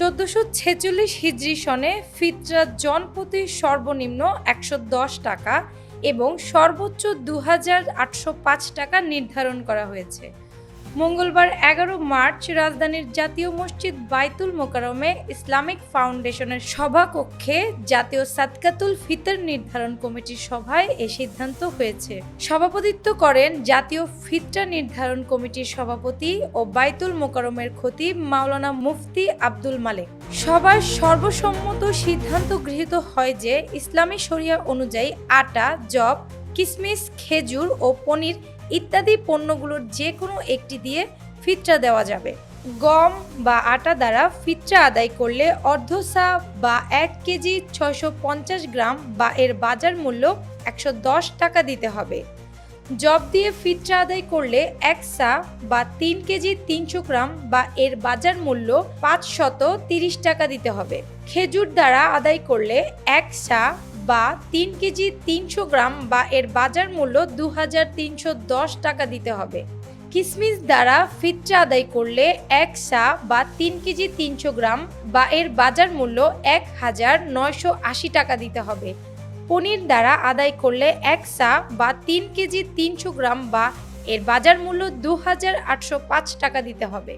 চোদ্দশো ছেচল্লিশ হিজরি সনে ফিতরা জনপ্রতি সর্বনিম্ন একশো দশ টাকা এবং সর্বোচ্চ দু হাজার আটশো পাঁচ টাকা নির্ধারণ করা হয়েছে। মঙ্গলবার এগারো মার্চ রাজধানীর জাতীয় মসজিদ বাইতুল মোকারমে ইসলামিক ফাউন্ডেশনের সভাকক্ষে জাতীয় সাদকাতুল ফিতর নির্ধারণ কমিটির সভায় এ সিদ্ধান্ত হয়েছে। সভাপতিত্ব করেন জাতীয় ফিতরা নির্ধারণ কমিটির সভাপতি ও বাইতুল মোকারমের খতিব মাওলানা মুফতি আব্দুল মালেক। সভায় সর্বসম্মত সিদ্ধান্ত গৃহীত হয় যে ইসলামী শরিয়া অনুযায়ী আটা জব কিসমিস, খেজুর ও পনির ইত্যাদি পণ্যগুলোর যে কোনো একটি দিয়ে ফিতরা দেওয়া যাবে। গম বা আটা দ্বারা ফিতরা আদায় করলে অর্ধ সা বা এক কেজি ছয়শো পঞ্চাশ গ্রাম বা এর বাজার মূল্য একশো দশ টাকা দিতে হবে। জব দিয়ে ফিতরা আদায় করলে এক সা বা তিন কেজি তিনশো গ্রাম বা এর বাজার মূল্য পাঁচ শত তিরিশ টাকা দিতে হবে। খেজুর দ্বারা আদায় করলে এক সা বা তিন কেজি তিনশো গ্রাম বা এর বাজার মূল্য দু হাজার তিনশো দশ টাকা দিতে হবে। কিসমিস দ্বারা ফিতরা আদায় করলে এক সা বা তিন কেজি তিনশো গ্রাম বা এর বাজার মূল্য এক হাজার নয়শো আশি টাকা দিতে হবে। পনির দ্বারা আদায় করলে এক সা বা তিন কেজি তিনশো গ্রাম বা এর বাজার মূল্য দু হাজার আটশো পাঁচ টাকা দিতে হবে।